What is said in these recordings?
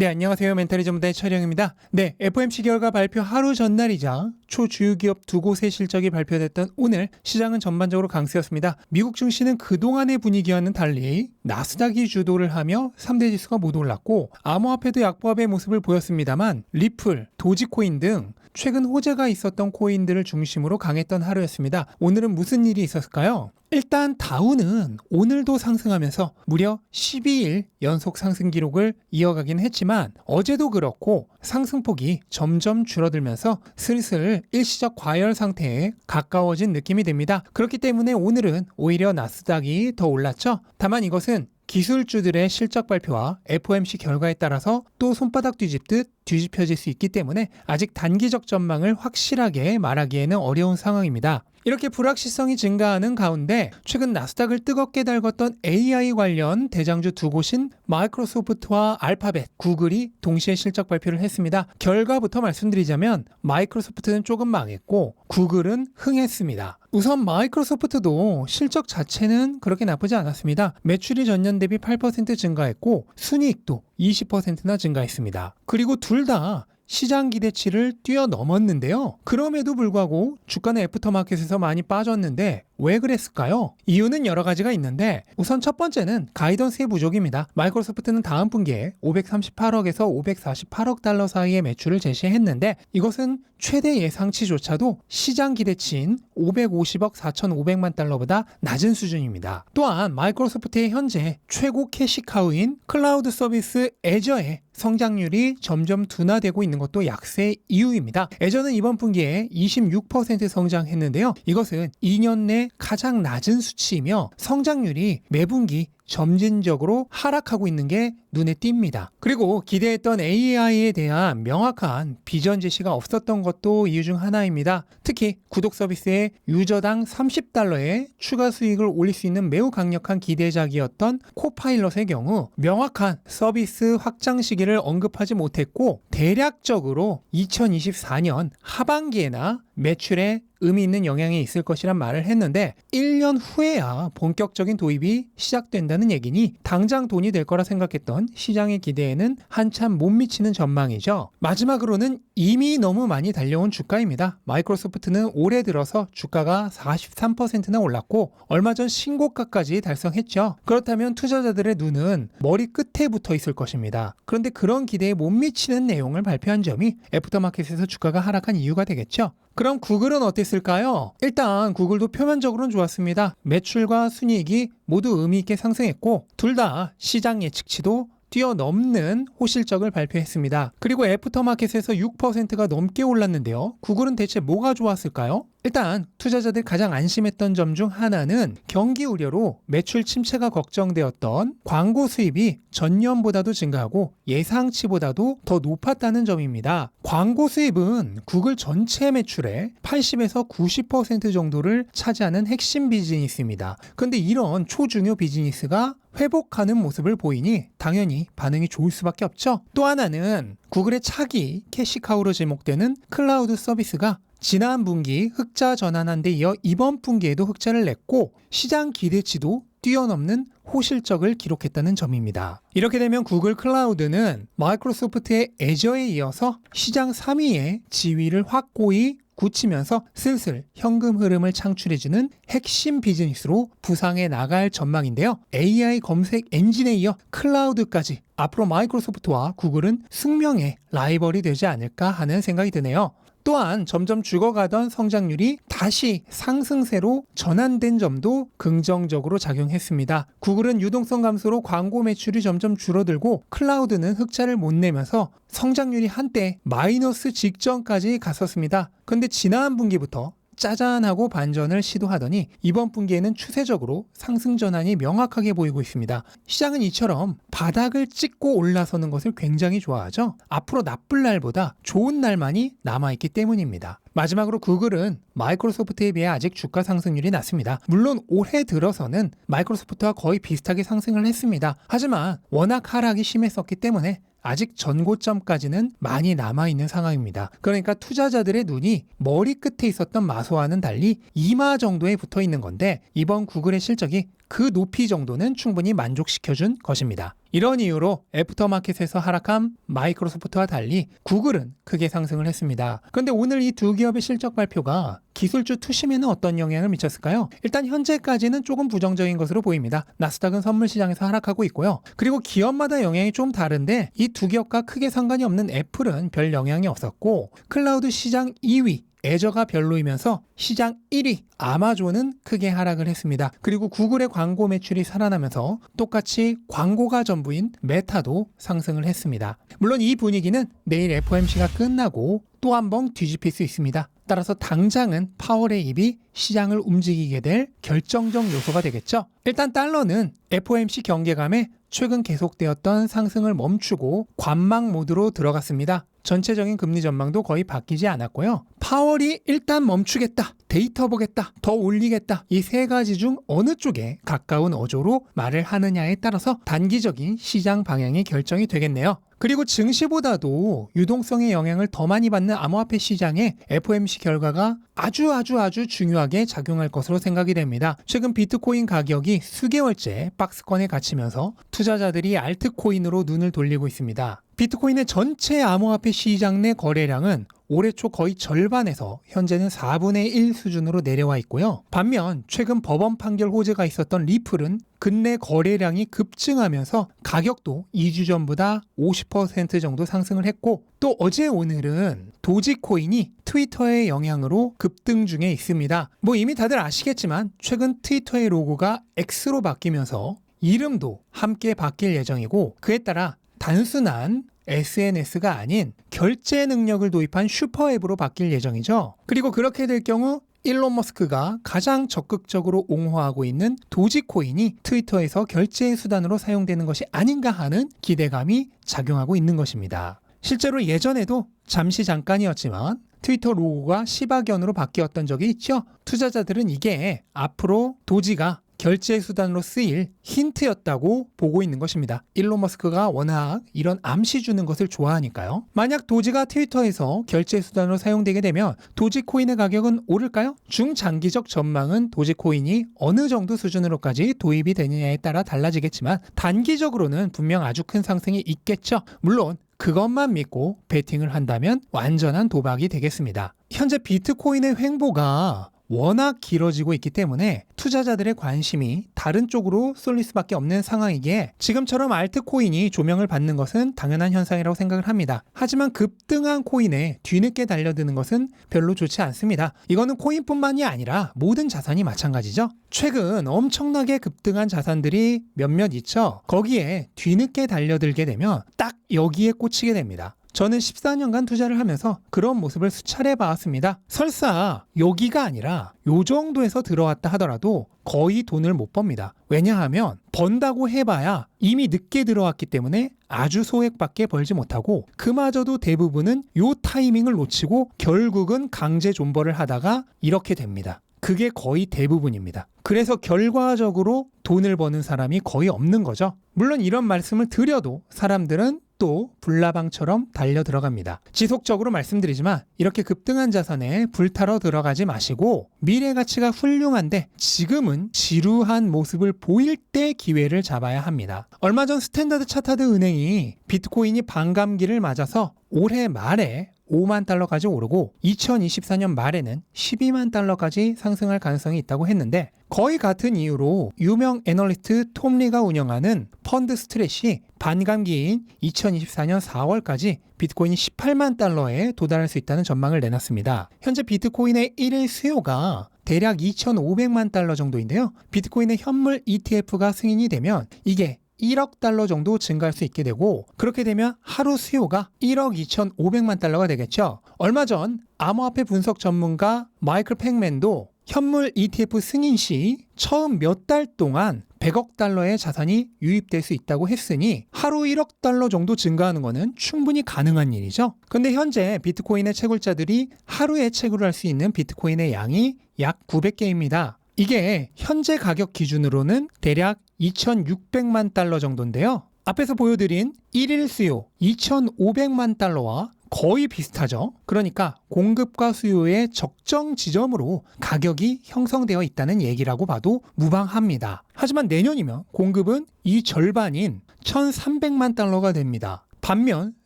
네, 안녕하세요. 멘탈이 전문가의 촬영입니다. 네, FOMC 결과 발표 하루 전날이자 초주요 기업 두 곳의 실적이 발표됐던 오늘 시장은 전반적으로 강세였습니다. 미국 증시는 그동안의 분위기와는 달리 나스닥이 주도를 하며 3대 지수가 모두 올랐고 암호화폐도 약보합의 모습을 보였습니다만 리플, 도지코인 등 최근 호재가 있었던 코인들을 중심으로 강했던 하루였습니다. 오늘은 무슨 일이 있었을까요? 일단 다우는 오늘도 상승하면서 무려 12일 연속 상승 기록을 이어가긴 했지만 어제도 그렇고 상승폭이 점점 줄어들면서 슬슬 일시적 과열 상태에 가까워진 느낌이 듭니다. 그렇기 때문에 오늘은 오히려 나스닥이 더 올랐죠. 다만 이것은 기술주들의 실적 발표와 FOMC 결과에 따라서 또 손바닥 뒤집듯 뒤집혀질 수 있기 때문에 아직 단기적 전망을 확실하게 말하기에는 어려운 상황입니다. 이렇게 불확실성이 증가하는 가운데 최근 나스닥을 뜨겁게 달궜던 AI 관련 대장주 두 곳인 마이크로소프트와 알파벳, 구글이 동시에 실적 발표를 했습니다. 결과부터 말씀드리자면 마이크로소프트는 조금 망했고 구글은 흥했습니다. 우선 마이크로소프트도 실적 자체는 그렇게 나쁘지 않았습니다. 매출이 전년 대비 8% 증가했고 순이익도 20%나 증가했습니다. 그리고 둘 다 시장 기대치를 뛰어넘었는데요. 그럼에도 불구하고 주가는 애프터마켓에서 많이 빠졌는데 왜 그랬을까요? 이유는 여러 가지가 있는데 우선 첫 번째는 가이던스의 부족입니다. 마이크로소프트는 다음 분기에 538억에서 548억 달러 사이의 매출을 제시했는데 이것은 최대 예상치조차도 시장 기대치인 550억 4,500만 달러보다 낮은 수준입니다. 또한 마이크로소프트의 현재 최고 캐시카우인 클라우드 서비스 애저의 성장률이 점점 둔화되고 있는 것도 약세 이유입니다. 애저는 이번 분기에 26% 성장했는데요. 이것은 2년 내 가장 낮은 수치이며 성장률이 매분기 점진적으로 하락하고 있는 게 눈에 띕니다. 그리고 기대했던 AI에 대한 명확한 비전 제시가 없었던 것도 이유 중 하나입니다. 특히 구독 서비스에 유저당 30달러의 추가 수익을 올릴 수 있는 매우 강력한 기대작이었던 코파일럿의 경우 명확한 서비스 확장 시기를 언급하지 못했고 대략적으로 2024년 하반기에나 매출에 의미 있는 영향이 있을 것이란 말을 했는데 1년 후에야 본격적인 도입이 시작 된다는 얘기니 당장 돈이 될 거라 생각했던 시장의 기대에는 한참 못 미치는 전망이죠. 마지막으로는 이미 너무 많이 달려온 주가입니다. 마이크로소프트는 올해 들어서 주가가 43%나 올랐고 얼마 전 신고가까지 달성했죠. 그렇다면 투자자들의 눈은 머리 끝에 붙어 있을 것입니다. 그런데 그런 기대에 못 미치는 내용을 발표한 점이 애프터마켓에서 주가가 하락한 이유가 되겠죠. 그럼 구글은 어땠을까요? 일단 구글도 표면적으로는 좋았습니다. 매출과 순이익이 모두 의미 있게 상승했고 둘 다 시장 예측치도 뛰어넘는 호실적을 발표했습니다. 그리고 애프터마켓에서 6%가 넘게 올랐는데요. 구글은 대체 뭐가 좋았을까요? 일단 투자자들 가장 안심했던 점 중 하나는 경기 우려로 매출 침체가 걱정되었던 광고 수입이 전년보다도 증가하고 예상치보다도 더 높았다는 점입니다. 광고 수입은 구글 전체 매출의 80에서 90% 정도를 차지하는 핵심 비즈니스입니다. 근데 이런 초중요 비즈니스가 회복하는 모습을 보이니 당연히 반응이 좋을 수밖에 없죠. 또 하나는 구글의 차기 캐시카우로 제목되는 클라우드 서비스가 지난 분기 흑자 전환한 데 이어 이번 분기에도 흑자를 냈고 시장 기대치도 뛰어넘는 호실적을 기록했다는 점입니다. 이렇게 되면 구글 클라우드는 마이크로소프트의 애저에 이어서 시장 3위의 지위를 확고히 굳히면서 슬슬 현금 흐름을 창출해주는 핵심 비즈니스로 부상해 나갈 전망인데요. AI 검색 엔진에 이어 클라우드까지 앞으로 마이크로소프트와 구글은 숙명의 라이벌이 되지 않을까 하는 생각이 드네요. 또한 점점 죽어가던 성장률이 다시 상승세로 전환된 점도 긍정적으로 작용했습니다. 구글은 유동성 감소로 광고 매출이 점점 줄어들고 클라우드는 흑자를 못 내면서 성장률이 한때 마이너스 직전까지 갔었습니다. 근데 지난 분기부터 짜잔하고 반전을 시도하더니 이번 분기에는 추세적으로 상승 전환이 명확하게 보이고 있습니다. 시장은 이처럼 바닥을 찍고 올라서는 것을 굉장히 좋아하죠. 앞으로 나쁠 날보다 좋은 날만이 남아있기 때문입니다. 마지막으로 구글은 마이크로소프트에 비해 아직 주가 상승률이 낮습니다. 물론 올해 들어서는 마이크로소프트와 거의 비슷하게 상승을 했습니다. 하지만 워낙 하락이 심했었기 때문에 아직 전고점까지는 많이 남아있는 상황입니다. 그러니까 투자자들의 눈이 머리 끝에 있었던 마소와는 달리 이마 정도에 붙어 있는 건데 이번 구글의 실적이 그 높이 정도는 충분히 만족시켜준 것입니다. 이런 이유로 애프터마켓에서 하락한 마이크로소프트와 달리 구글은 크게 상승을 했습니다. 그런데 오늘 이 두 기업의 실적 발표가 기술주 투심에는 어떤 영향을 미쳤을까요? 일단 현재까지는 조금 부정적인 것으로 보입니다. 나스닥은 선물 시장에서 하락하고 있고요. 그리고 기업마다 영향이 좀 다른데 이 두 기업과 크게 상관이 없는 애플은 별 영향이 없었고 클라우드 시장 2위 애저가 별로이면서 시장 1위 아마존은 크게 하락을 했습니다. 그리고 구글의 광고 매출이 살아나면서 똑같이 광고가 전부인 메타도 상승을 했습니다. 물론 이 분위기는 내일 FOMC가 끝나고 또 한 번 뒤집힐 수 있습니다. 따라서 당장은 파월의 입이 시장을 움직이게 될 결정적 요소가 되겠죠. 일단 달러는 FOMC 경계감에 최근 계속되었던 상승을 멈추고 관망 모드로 들어갔습니다. 전체적인 금리 전망도 거의 바뀌지 않았고요. 파월이 일단 멈추겠다, 데이터 보겠다, 더 올리겠다. 이 세 가지 중 어느 쪽에 가까운 어조로 말을 하느냐에 따라서 단기적인 시장 방향이 결정이 되겠네요. 그리고 증시보다도 유동성의 영향을 더 많이 받는 암호화폐 시장에 FOMC 결과가 아주 아주 아주 중요하게 작용할 것으로 생각이 됩니다. 최근 비트코인 가격이 수개월째 박스권에 갇히면서 투자자들이 알트코인으로 눈을 돌리고 있습니다. 비트코인의 전체 암호화폐 시장 내 거래량은 올해 초 거의 절반에서 현재는 4분의 1 수준으로 내려와 있고요. 반면 최근 법원 판결 호재가 있었던 리플은 근래 거래량이 급증하면서 가격도 2주 전보다 50% 정도 상승을 했고 또 어제 오늘은 도지코인이 트위터의 영향으로 급등 중에 있습니다. 뭐 이미 다들 아시겠지만 최근 트위터의 로고가 X로 바뀌면서 이름도 함께 바뀔 예정이고 그에 따라 단순한 SNS가 아닌 결제 능력을 도입한 슈퍼앱으로 바뀔 예정이죠. 그리고 그렇게 될 경우 일론 머스크가 가장 적극적으로 옹호하고 있는 도지코인이 트위터에서 결제 수단으로 사용되는 것이 아닌가 하는 기대감이 작용하고 있는 것입니다. 실제로 예전에도 잠시 잠깐이었지만 트위터 로고가 시바견으로 바뀌었던 적이 있죠. 투자자들은 이게 앞으로 도지가 결제 수단으로 쓰일 힌트였다고 보고 있는 것입니다. 일론 머스크가 워낙 이런 암시 주는 것을 좋아하니까요. 만약 도지가 트위터에서 결제 수단으로 사용되게 되면 도지코인의 가격은 오를까요? 중장기적 전망은 도지코인이 어느 정도 수준으로까지 도입이 되느냐에 따라 달라지겠지만 단기적으로는 분명 아주 큰 상승이 있겠죠. 물론 그것만 믿고 베팅을 한다면 완전한 도박이 되겠습니다. 현재 비트코인의 횡보가 워낙 길어지고 있기 때문에 투자자들의 관심이 다른 쪽으로 쏠릴 수밖에 없는 상황이기에 지금처럼 알트코인이 조명을 받는 것은 당연한 현상이라고 생각을 합니다. 하지만 급등한 코인에 뒤늦게 달려드는 것은 별로 좋지 않습니다. 이거는 코인뿐만이 아니라 모든 자산이 마찬가지죠. 최근 엄청나게 급등한 자산들이 몇몇 있죠. 거기에 뒤늦게 달려들게 되면 딱 여기에 꽂히게 됩니다. 저는 14년간 투자를 하면서 그런 모습을 수차례 봐왔습니다. 설사 여기가 아니라 요 정도에서 들어왔다 하더라도 거의 돈을 못 법니다. 왜냐하면 번다고 해봐야 이미 늦게 들어왔기 때문에 아주 소액밖에 벌지 못하고 그마저도 대부분은 요 타이밍을 놓치고 결국은 강제 존버를 하다가 이렇게 됩니다. 그게 거의 대부분입니다. 그래서 결과적으로 돈을 버는 사람이 거의 없는 거죠. 물론 이런 말씀을 드려도 사람들은 또 불나방처럼 달려 들어갑니다. 지속적으로 말씀드리지만 이렇게 급등한 자산에 불타러 들어가지 마시고 미래 가치가 훌륭한데 지금은 지루한 모습을 보일 때 기회를 잡아야 합니다. 얼마 전 스탠다드 차타드 은행이 비트코인이 반감기를 맞아서 올해 말에 5만 달러까지 오르고 2024년 말에는 12만 달러까지 상승할 가능성이 있다고 했는데 거의 같은 이유로 유명 애널리스트 톰리가 운영하는 펀드 스트레시 반감기인 2024년 4월까지 비트코인이 18만 달러에 도달할 수 있다는 전망을 내놨습니다. 현재 비트코인의 1일 수요가 대략 2,500만 달러 정도인데요. 비트코인의 현물 ETF가 승인이 되면 이게 1억 달러 정도 증가할 수 있게 되고 그렇게 되면 하루 수요가 1억 2,500만 달러가 되겠죠. 얼마 전 암호화폐 분석 전문가 마이클 팩맨도 현물 ETF 승인 시 처음 몇 달 동안 100억 달러의 자산이 유입될 수 있다고 했으니 하루 1억 달러 정도 증가하는 것은 충분히 가능한 일이죠. 근데 현재 비트코인의 채굴자들이 하루에 채굴할 수 있는 비트코인의 양이 약 900개입니다. 이게 현재 가격 기준으로는 대략 2,600만 달러 정도인데요. 앞에서 보여드린 1일 수요 2,500만 달러와 거의 비슷하죠. 그러니까 공급과 수요의 적정 지점으로 가격이 형성되어 있다는 얘기라고 봐도 무방합니다. 하지만 내년이면 공급은 이 절반인 1,300만 달러가 됩니다. 반면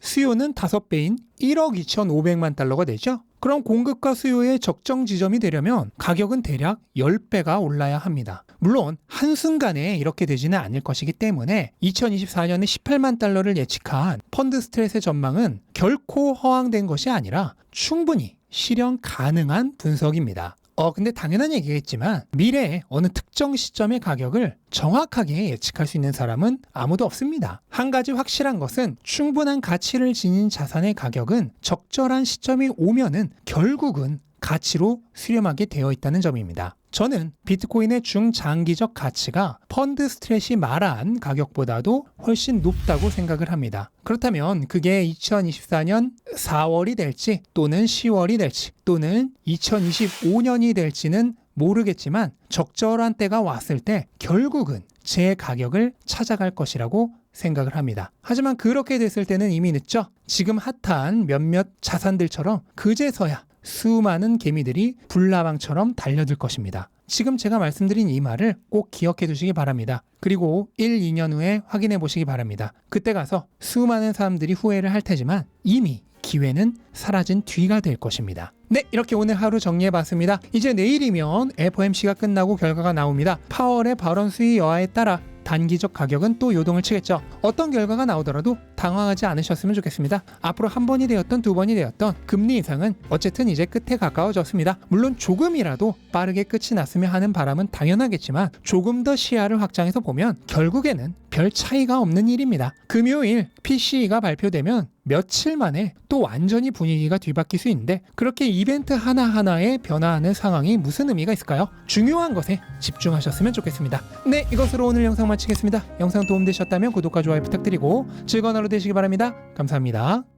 수요는 5배인 1억 2,500만 달러가 되죠. 그럼 공급과 수요의 적정 지점이 되려면 가격은 대략 10배가 올라야 합니다. 물론 한순간에 이렇게 되지는 않을 것이기 때문에 2024년에 18만 달러를 예측한 펀드 스트레스의 전망은 결코 허황된 것이 아니라 충분히 실현 가능한 분석입니다. 어, 근데 당연한 얘기겠지만 미래의 어느 특정 시점의 가격을 정확하게 예측할 수 있는 사람은 아무도 없습니다. 한 가지 확실한 것은 충분한 가치를 지닌 자산의 가격은 적절한 시점이 오면은 결국은 가치로 수렴하게 되어 있다는 점입니다. 저는 비트코인의 중장기적 가치가 펀드 스트레시 말한 가격보다도 훨씬 높다고 생각을 합니다. 그렇다면 그게 2024년 4월이 될지 또는 10월이 될지 또는 2025년이 될지는 모르겠지만 적절한 때가 왔을 때 결국은 제 가격을 찾아갈 것이라고 생각을 합니다. 하지만 그렇게 됐을 때는 이미 늦죠. 지금 핫한 몇몇 자산들처럼 그제서야 수많은 개미들이 불나방처럼 달려들 것입니다. 지금 제가 말씀드린 이 말을 꼭 기억해 두시기 바랍니다. 그리고 1, 2년 후에 확인해 보시기 바랍니다. 그때 가서 수많은 사람들이 후회를 할 테지만 이미 기회는 사라진 뒤가 될 것입니다. 네, 이렇게 오늘 하루 정리해 봤습니다. 이제 내일이면 FOMC가 끝나고 결과가 나옵니다. 파월의 발언 수위 여하에 따라 단기적 가격은 또 요동을 치겠죠. 어떤 결과가 나오더라도 당황하지 않으셨으면 좋겠습니다. 앞으로 한 번이 되었던 두 번이 되었던 금리 인상은 어쨌든 이제 끝에 가까워졌습니다. 물론 조금이라도 빠르게 끝이 났으면 하는 바람은 당연하겠지만 조금 더 시야를 확장해서 보면 결국에는 별 차이가 없는 일입니다. 금요일 PCE가 발표되면 며칠 만에 또 완전히 분위기가 뒤바뀔 수 있는데 그렇게 이벤트 하나하나에 변화하는 상황이 무슨 의미가 있을까요? 중요한 것에 집중하셨으면 좋겠습니다. 네, 이것으로 오늘 영상 마치겠습니다. 영상 도움되셨다면 구독과 좋아요 부탁드리고 즐거운 하루 되시기 바랍니다. 감사합니다.